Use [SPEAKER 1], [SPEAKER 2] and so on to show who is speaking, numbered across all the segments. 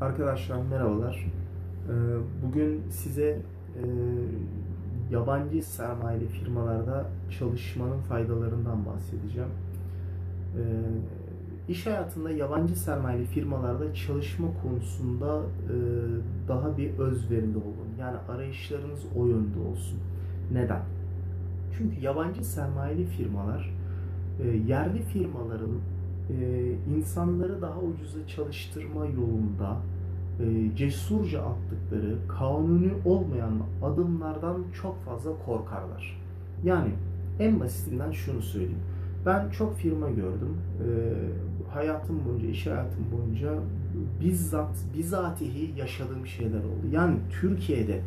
[SPEAKER 1] Arkadaşlar merhabalar. Ee, Bugün size e, yabancı sermayeli firmalarda çalışmanın faydalarından bahsedeceğim. Ee, İş hayatında yabancı sermayeli firmalarda çalışma konusunda e, daha bir özverili olun. Yani arayışlarınız o yönde olsun. Neden? Çünkü yabancı sermayeli firmalar e, yerli firmaların e, insanları daha ucuza çalıştırma yolunda e, cesurca attıkları kanuni olmayan adımlardan çok fazla korkarlar. Yani en basitinden şunu söyleyeyim. Ben çok firma gördüm. E, hayatım boyunca, iş hayatım boyunca bizzat, bizatihi yaşadığım şeyler oldu. Yani Türkiye'de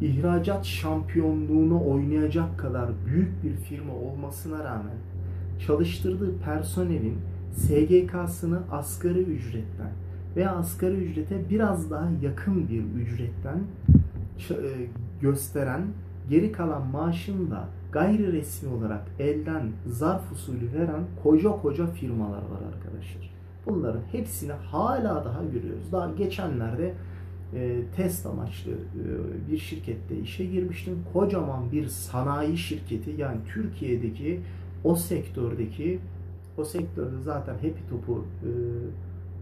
[SPEAKER 1] ihracat şampiyonluğunu oynayacak kadar büyük bir firma olmasına rağmen çalıştırdığı personelin SGK'sını asgari ücretten veya asgari ücrete biraz daha yakın bir ücretten e, gösteren geri kalan maaşını da gayri resmi olarak elden zarf usulü veren koca koca firmalar var arkadaşlar. Bunların hepsini hala daha görüyoruz. Daha geçenlerde e, test amaçlı e, bir şirkette işe girmiştim. Kocaman bir sanayi şirketi yani Türkiye'deki o sektördeki o sektörde zaten Happy Top'u e,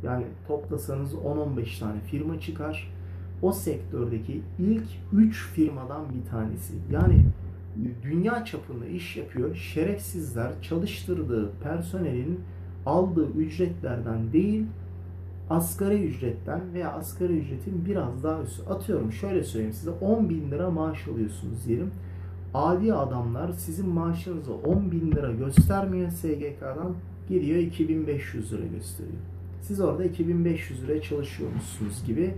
[SPEAKER 1] yani toplasanız 10-15 tane firma çıkar. O sektördeki ilk 3 firmadan bir tanesi. Yani dünya çapında iş yapıyor. Şerefsizler çalıştırdığı personelin aldığı ücretlerden değil asgari ücretten veya asgari ücretin biraz daha üstü. Atıyorum şöyle söyleyeyim size 10 bin lira maaş alıyorsunuz diyelim. Adi adamlar sizin maaşınızı 10 bin lira göstermiyor SGK'dan gidiyor 2500 lira gösteriyor. Siz orada 2500 liraya çalışıyormuşsunuz gibi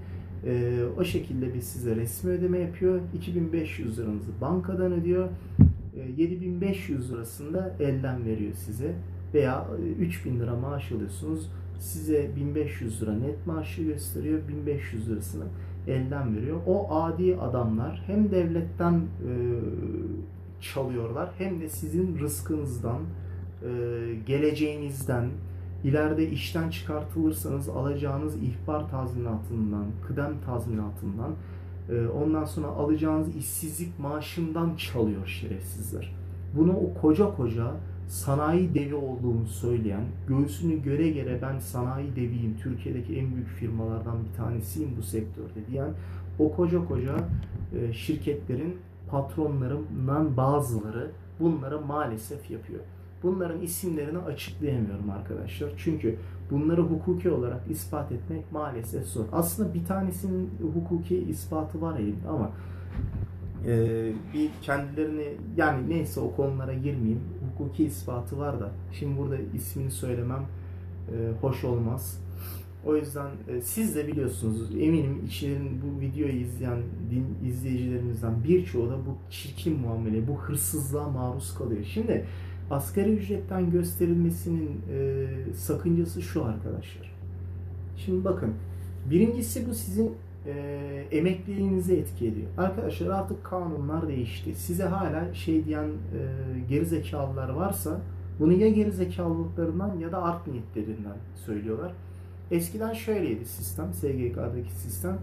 [SPEAKER 1] e, o şekilde bir size resmi ödeme yapıyor. 2500 liranızı bankadan ödüyor. E, 7500 lirasını da elden veriyor size. Veya e, 3000 lira maaş alıyorsunuz. Size 1500 lira net maaşı gösteriyor. 1500 lirasını elden veriyor. O adi adamlar hem devletten e, çalıyorlar hem de sizin rızkınızdan, e, geleceğinizden, ileride işten çıkartılırsanız alacağınız ihbar tazminatından, kıdem tazminatından, e, ondan sonra alacağınız işsizlik maaşından çalıyor şerefsizler. Bunu o koca koca sanayi devi olduğunu söyleyen, göğsünü göre göre ben sanayi deviyim, Türkiye'deki en büyük firmalardan bir tanesiyim bu sektörde diyen o koca koca e, şirketlerin patronlarından bazıları bunları maalesef yapıyor. Bunların isimlerini açıklayamıyorum arkadaşlar. Çünkü bunları hukuki olarak ispat etmek maalesef zor. Aslında bir tanesinin hukuki ispatı var elimde ama e, bir kendilerini yani neyse o konulara girmeyeyim. Hukuki ispatı var da şimdi burada ismini söylemem e, hoş olmaz. O yüzden e, siz de biliyorsunuz eminim içlerin bu videoyu izleyen din, izleyicilerimizden birçoğu da bu çirkin muamele, bu hırsızlığa maruz kalıyor. Şimdi asgari ücretten gösterilmesinin e, sakıncası şu arkadaşlar. Şimdi bakın birincisi bu sizin e, emekliliğinize etki ediyor. Arkadaşlar artık kanunlar değişti. Size hala şey diyen e, gerizekalılar varsa bunu ya gerizekalılıklarından ya da art niyetlerinden söylüyorlar. Eskiden şöyleydi sistem, SGK'daki sistem.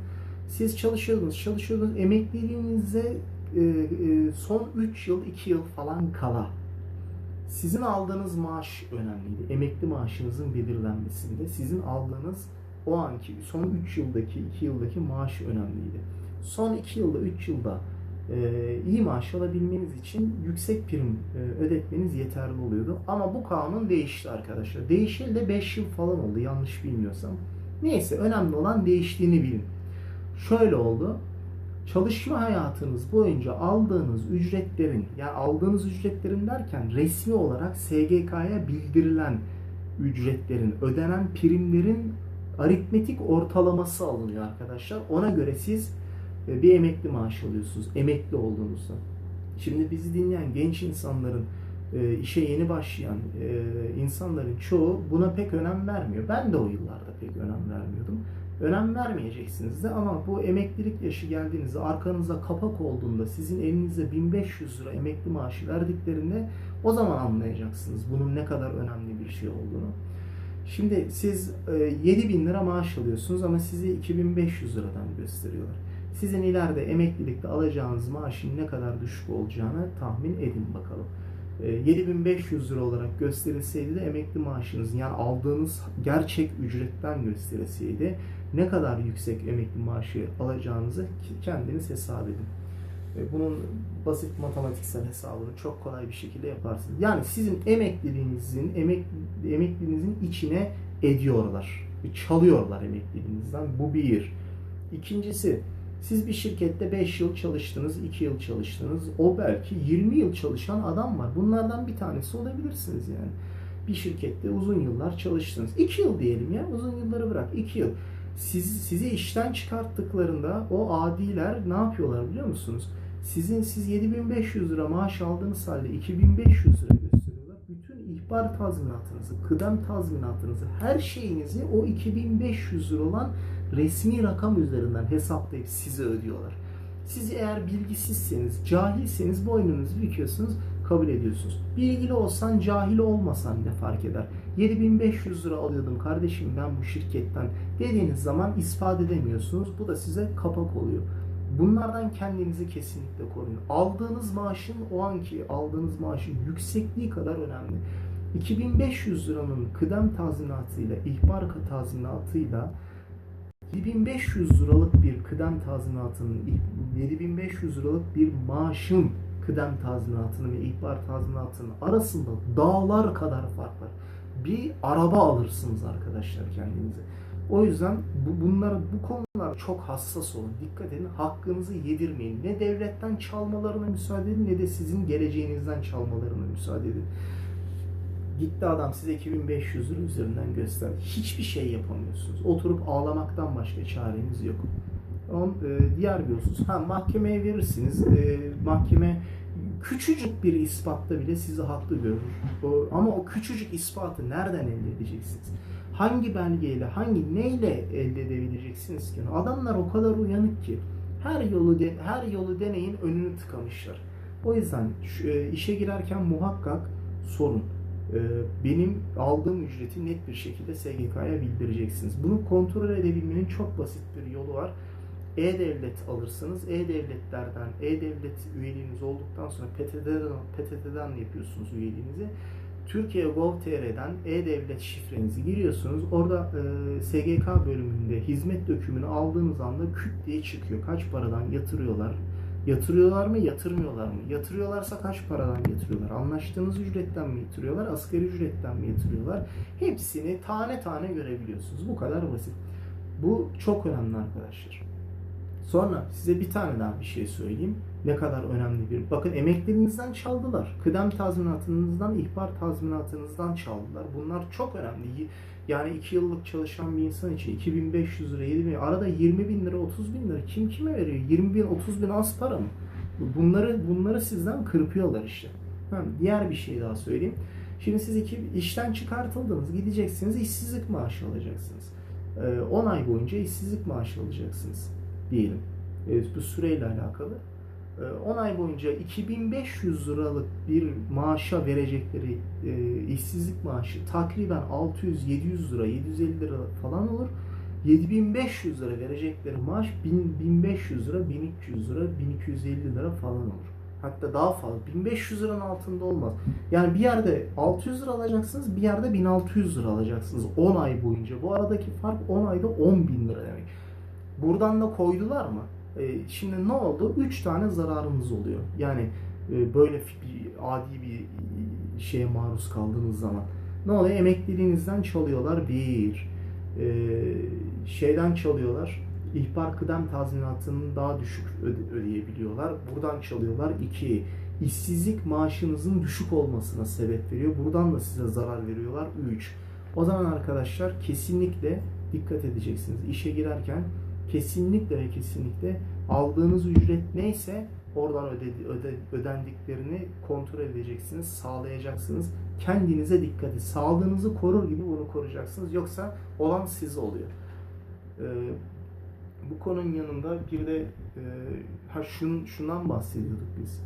[SPEAKER 1] Siz çalışıyordunuz, çalışıyordunuz. Emekliliğinize e, e, son 3 yıl, 2 yıl falan kala sizin aldığınız maaş önemliydi. Emekli maaşınızın belirlenmesinde sizin aldığınız o anki son 3 yıldaki 2 yıldaki maaş önemliydi. Son 2 yılda 3 yılda e, iyi maaş alabilmeniz için yüksek prim e, ödetmeniz yeterli oluyordu. Ama bu kanun değişti arkadaşlar. Değişeli de 5 yıl falan oldu yanlış bilmiyorsam. Neyse önemli olan değiştiğini bilin. Şöyle oldu. Çalışma hayatınız boyunca aldığınız ücretlerin, yani aldığınız ücretlerin derken resmi olarak SGK'ya bildirilen ücretlerin, ödenen primlerin aritmetik ortalaması alınıyor arkadaşlar. Ona göre siz e, bir emekli maaş alıyorsunuz. Emekli olduğunuzda. Şimdi bizi dinleyen genç insanların e, işe yeni başlayan e, insanların çoğu buna pek önem vermiyor. Ben de o yıllarda pek önem vermiyordum. Önem vermeyeceksiniz de ama bu emeklilik yaşı geldiğinizde arkanızda kapak olduğunda sizin elinize 1500 lira emekli maaşı verdiklerinde o zaman anlayacaksınız bunun ne kadar önemli bir şey olduğunu. Şimdi siz e, 7 bin lira maaş alıyorsunuz ama sizi 2500 liradan gösteriyorlar. Sizin ileride emeklilikte alacağınız maaşın ne kadar düşük olacağını tahmin edin bakalım. E, 7500 lira olarak gösterilseydi de emekli maaşınız yani aldığınız gerçek ücretten gösterilseydi ne kadar yüksek emekli maaşı alacağınızı kendiniz hesap edin. E, Bunun basit matematiksel hesabını çok kolay bir şekilde yaparsınız. Yani sizin emekliliğinizin emek, emekliliğinizin içine ediyorlar. Çalıyorlar emekliliğinizden. Bu bir. İkincisi siz bir şirkette 5 yıl çalıştınız, 2 yıl çalıştınız. O belki 20 yıl çalışan adam var. Bunlardan bir tanesi olabilirsiniz yani. Bir şirkette uzun yıllar çalıştınız. 2 yıl diyelim ya. Uzun yılları bırak. 2 yıl. Siz, sizi işten çıkarttıklarında o adiler ne yapıyorlar biliyor musunuz? Sizin siz 7500 lira maaş aldığınız halde 2500 lira gösteriyorlar. Bütün ihbar tazminatınızı, kıdem tazminatınızı, her şeyinizi o 2500 lira olan resmi rakam üzerinden hesaplayıp size ödüyorlar. Siz eğer bilgisizseniz, cahilseniz boynunuzu büküyorsunuz, kabul ediyorsunuz. Bilgili olsan, cahil olmasan ne fark eder? 7500 lira alıyordum kardeşim ben bu şirketten dediğiniz zaman ispat edemiyorsunuz. Bu da size kapak oluyor. Bunlardan kendinizi kesinlikle koruyun. Aldığınız maaşın o anki aldığınız maaşın yüksekliği kadar önemli. 2500 liranın kıdem tazminatıyla, ihbar tazminatıyla 7500 liralık bir kıdem tazminatının, 7500 liralık bir maaşın kıdem tazminatının ve ihbar tazminatının arasında dağlar kadar fark var. Bir araba alırsınız arkadaşlar kendinize. O yüzden bu, bunlar, bu konular çok hassas olun. Dikkat edin. Hakkınızı yedirmeyin. Ne devletten çalmalarına müsaade edin ne de sizin geleceğinizden çalmalarına müsaade edin. Gitti adam size 2500 lira üzerinden göster. Hiçbir şey yapamıyorsunuz. Oturup ağlamaktan başka çareniz yok. On, e, diğer bir husus. Ha, mahkemeye verirsiniz. E, mahkeme küçücük bir ispatta bile sizi haklı görür. O, ama o küçücük ispatı nereden elde edeceksiniz? Hangi belgeyle, hangi neyle elde edebileceksiniz ki? Adamlar o kadar uyanık ki her yolu de, her yolu deneyin önünü tıkamışlar. O yüzden şu, e, işe girerken muhakkak sorun. E, benim aldığım ücreti net bir şekilde SGK'ya bildireceksiniz. Bunu kontrol edebilmenin çok basit bir yolu var. E-Devlet alırsınız. E-Devletlerden, E-Devlet üyeliğiniz olduktan sonra PTT'den, PTT'den yapıyorsunuz üyeliğinizi. Türkiye Gov.tr'den E-Devlet şifrenizi giriyorsunuz. Orada e, SGK bölümünde hizmet dökümünü aldığınız anda küt diye çıkıyor. Kaç paradan yatırıyorlar? Yatırıyorlar mı, yatırmıyorlar mı? Yatırıyorlarsa kaç paradan yatırıyorlar? Anlaştığınız ücretten mi yatırıyorlar? Asgari ücretten mi yatırıyorlar? Hepsini tane tane görebiliyorsunuz. Bu kadar basit. Bu çok önemli arkadaşlar. Sonra size bir tane daha bir şey söyleyeyim. Ne kadar önemli bir... Bakın emeklerinizden çaldılar. Kıdem tazminatınızdan, ihbar tazminatınızdan çaldılar. Bunlar çok önemli. Yani 2 yıllık çalışan bir insan için 2500 lira, 7 bin, arada 20 bin lira, 30 bin lira kim kime veriyor? 20 bin, 30 bin az para mı? Bunları bunları sizden kırpıyorlar işte. Ha, diğer bir şey daha söyleyeyim. Şimdi siz iki, işten çıkartıldınız, gideceksiniz, işsizlik maaşı alacaksınız. 10 ay boyunca işsizlik maaşı alacaksınız diyelim. E, bu süreyle alakalı. 10 ay boyunca 2500 liralık bir maaşa verecekleri e, işsizlik maaşı takriben 600-700 lira, 750 lira falan olur. 7500 lira verecekleri maaş 1500 lira, 1200 lira, 1250 lira falan olur. Hatta daha fazla. 1500 liranın altında olmaz. Yani bir yerde 600 lira alacaksınız, bir yerde 1600 lira alacaksınız 10 ay boyunca. Bu aradaki fark 10 ayda 10 bin lira demek. Buradan da koydular mı? E, şimdi ne oldu? 3 tane zararımız oluyor. Yani e, böyle bir adi bir şeye maruz kaldığınız zaman. Ne oluyor? Emekliliğinizden çalıyorlar. Bir. E, şeyden çalıyorlar. İhbar kıdem tazminatının daha düşük öde, ödeyebiliyorlar. Buradan çalıyorlar. İki. işsizlik maaşınızın düşük olmasına sebep veriyor. Buradan da size zarar veriyorlar. Üç. O zaman arkadaşlar kesinlikle dikkat edeceksiniz. İşe girerken kesinlikle ve kesinlikle aldığınız ücret neyse oradan öde, öde, ödendiklerini kontrol edeceksiniz, sağlayacaksınız. Kendinize dikkat edin. Sağlığınızı korur gibi bunu koruyacaksınız. Yoksa olan siz oluyor. Ee, bu konunun yanında bir de e, ha şun, şundan bahsediyorduk biz.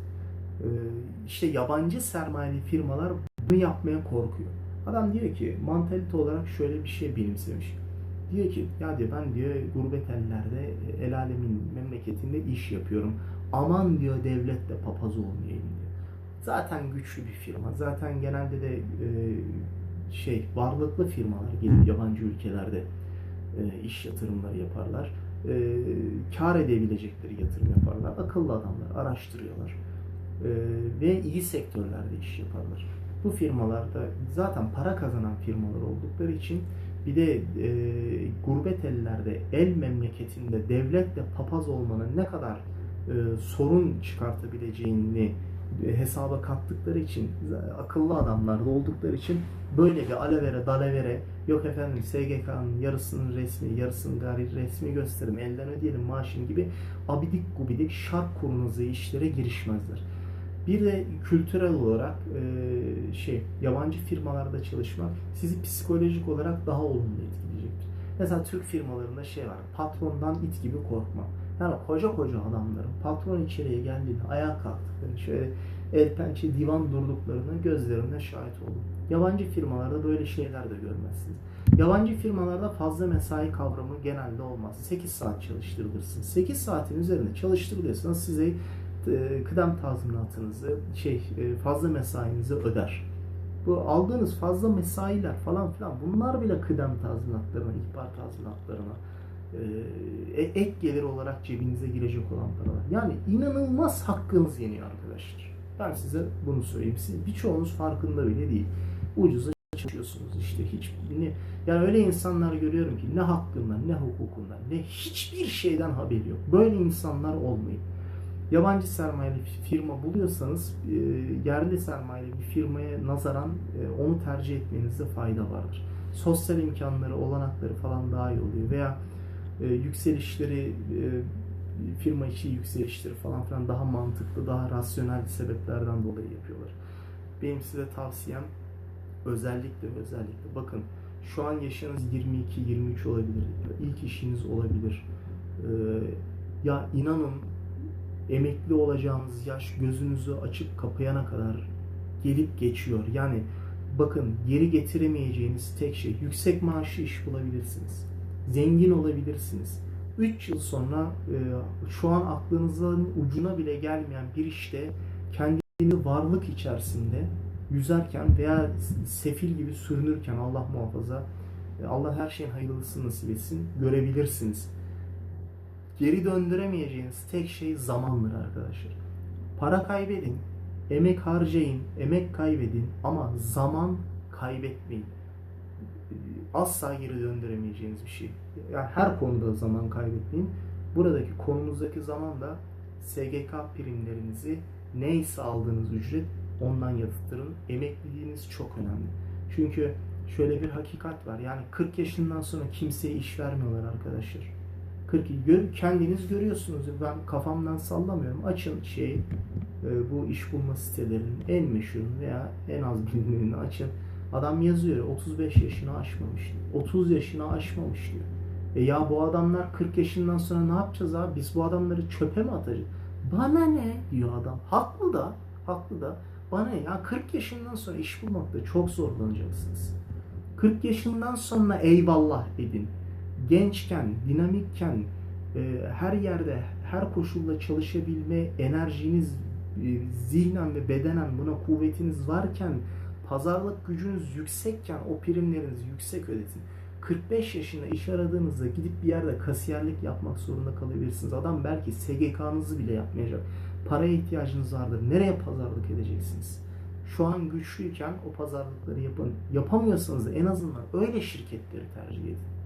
[SPEAKER 1] Ee, işte yabancı sermayeli firmalar bunu yapmaya korkuyor. Adam diyor ki mantalite olarak şöyle bir şey benimsemiş. Diyor ki ya diyor ben diyor gurbet ellerde el alemin memleketinde iş yapıyorum. Aman diyor devletle papaz olmayayım diyor. Zaten güçlü bir firma. Zaten genelde de e, şey varlıklı firmalar gelip yabancı ülkelerde e, iş yatırımları yaparlar. E, kar edebilecekleri yatırım yaparlar. Akıllı adamlar araştırıyorlar. E, ve iyi sektörlerde iş yaparlar. Bu firmalarda zaten para kazanan firmalar oldukları için bir de e, gurbet ellerde el memleketinde devletle papaz olmanın ne kadar e, sorun çıkartabileceğini e, hesaba kattıkları için akıllı adamlar da oldukları için böyle bir alevere dalavere yok efendim SGK'nın yarısının resmi yarısının gayri resmi gösterim elden ödeyelim maaşın gibi abidik gubidik şark kurnazı işlere girişmezler. Bir de kültürel olarak e, şey yabancı firmalarda çalışmak sizi psikolojik olarak daha olumlu etkileyecektir. Mesela Türk firmalarında şey var patrondan it gibi korkma. Yani koca koca adamların patron içeriye geldiğinde ayağa kalktıklarını şöyle el pençe divan durduklarını gözlerine şahit oldum. Yabancı firmalarda böyle şeyler de görmezsiniz. Yabancı firmalarda fazla mesai kavramı genelde olmaz. 8 saat çalıştırılırsınız. 8 saatin üzerinde çalıştırılıyorsanız size kıdem tazminatınızı, şey e, fazla mesainizi öder. Bu aldığınız fazla mesailer falan filan bunlar bile kıdem tazminatlarına, ihbar tazminatlarına e, ek gelir olarak cebinize girecek olan paralar. Yani inanılmaz hakkınız yeniyor arkadaşlar. Ben size bunu söyleyeyim. Siz birçoğunuz farkında bile değil. Ucuza çalışıyorsunuz işte hiç ne, yani öyle insanlar görüyorum ki ne hakkından ne hukukundan ne hiçbir şeyden haberi yok. Böyle insanlar olmayın. Yabancı sermayeli firma buluyorsanız e, yerli sermayeli bir firmaya nazaran e, onu tercih etmenizde fayda vardır. Sosyal imkanları, olanakları falan daha iyi oluyor veya e, yükselişleri firma içi yükselişleri falan filan daha mantıklı, daha rasyonel sebeplerden dolayı yapıyorlar. Benim size tavsiyem özellikle özellikle bakın şu an yaşınız 22-23 olabilir. İlk işiniz olabilir. Ya inanın emekli olacağınız yaş gözünüzü açıp kapayana kadar gelip geçiyor. Yani bakın geri getiremeyeceğiniz tek şey yüksek maaşlı iş bulabilirsiniz. Zengin olabilirsiniz. 3 yıl sonra e, şu an aklınızın ucuna bile gelmeyen bir işte kendini varlık içerisinde yüzerken veya sefil gibi sürünürken Allah muhafaza e, Allah her şeyin hayırlısını nasip etsin görebilirsiniz. Geri döndüremeyeceğiniz tek şey zamandır arkadaşlar. Para kaybedin, emek harcayın, emek kaybedin ama zaman kaybetmeyin. Asla geri döndüremeyeceğiniz bir şey. Yani her konuda zaman kaybetmeyin. Buradaki konumuzdaki zaman da SGK primlerinizi neyse aldığınız ücret ondan yatıtırın. Emekliliğiniz çok önemli. Çünkü şöyle bir hakikat var. Yani 40 yaşından sonra kimseye iş vermiyorlar arkadaşlar. 40 gör, kendiniz görüyorsunuz. Ben kafamdan sallamıyorum. Açın şey e, bu iş bulma sitelerinin en meşhur veya en az bilinenini açın. Adam yazıyor 35 yaşını aşmamış. 30 yaşını aşmamış diyor. E ya bu adamlar 40 yaşından sonra ne yapacağız abi? Biz bu adamları çöpe mi atacağız? Bana ne diyor adam. Haklı da, haklı da. Bana ya 40 yaşından sonra iş bulmakta çok zorlanacaksınız. 40 yaşından sonra eyvallah edin gençken, dinamikken, e, her yerde, her koşulda çalışabilme enerjiniz, e, zihnen ve bedenen buna kuvvetiniz varken, pazarlık gücünüz yüksekken o primlerinizi yüksek ödetin. 45 yaşında iş aradığınızda gidip bir yerde kasiyerlik yapmak zorunda kalabilirsiniz. Adam belki SGK'nızı bile yapmayacak. Paraya ihtiyacınız vardır. Nereye pazarlık edeceksiniz? Şu an güçlüyken o pazarlıkları yapın. Yapamıyorsanız en azından öyle şirketleri tercih edin.